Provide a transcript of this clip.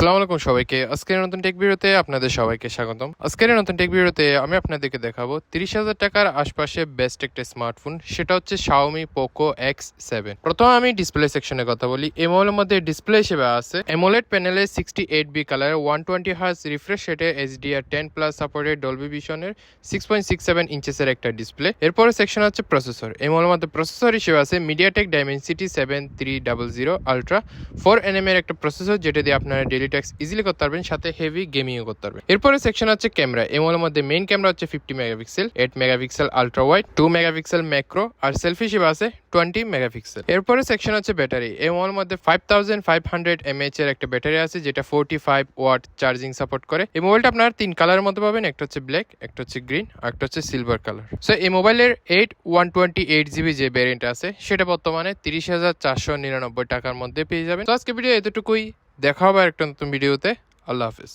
আসসালামু আলাইকুম সবাইকে। আজকের নতুন টেক ভিডিওতে আপনাদের সবাইকে স্বাগতম। আজকের নতুন টেক ভিডিওতে আমি আপনাদেরকে দেখাবো তিরিশ হাজার টাকার আশপাশে বেস্ট একটা স্মার্টফোন সেটা হচ্ছে Xiaomi পোকো এক্স সেভেন প্রথমে আমি ডিসপ্লে সেকশনে কথা বলি। এমোলের মধ্যে ডিসপ্লে হিসেবে আছে এমোলেড প্যানেলে sixty eight B colour one twenty hertz refresh রেটে HDR ten plus supported Dolby ভিশনের six point six seven ইঞ্চেসের একটা ডিসপ্লে এরপরে সেকশন হচ্ছে প্রসেসর এমোলের মধ্যে প্রসেসর হিসেবে আছে MediaTek Dimensity seven three double zero ultra four nm এর একটা প্রসেসর যেটা দিয়ে আপনারা ডেলি ট্যাক্স ইজিলি করতে পারবেন, সাথে হেভি গেমিংও করতে পারবেন। এরপরে সেকশন হচ্ছে ক্যামেরা এমোলের মধ্যে মেইন ক্যামেরা হচ্ছে fifty megapixel eight megapixel ultra wide two megapixel macro আর সেলফি হিসেবে আছে টোয়েন্টি মেগাপিক্সেল এরপরে সেকশন হচ্ছে ব্যাটারি এমোলের মধ্যে five thousand five hundred mAh এর একটা ব্যাটারি আছে, যেটা forty five watt charging support করে। এই মোবাইলটা আপনার তিন কালারের মধ্যে পাবেন, একটা হচ্ছে ব্ল্যাক একটা হচ্ছে গ্রিন আর একটা হচ্ছে সিলভার কালার সো এই মোবাইলের eight one twenty eight GB যে ভ্যারিয়েন্ট আছে, সেটা বর্তমানে তিরিশ হাজার চারশো নিরানব্বই টাকার মধ্যে পেয়ে যাবেন। তো আজকে ভিডিও এতটুকুই। দেখা হবে একটা নতুন ভিডিওতে। আল্লাহ হাফিজ।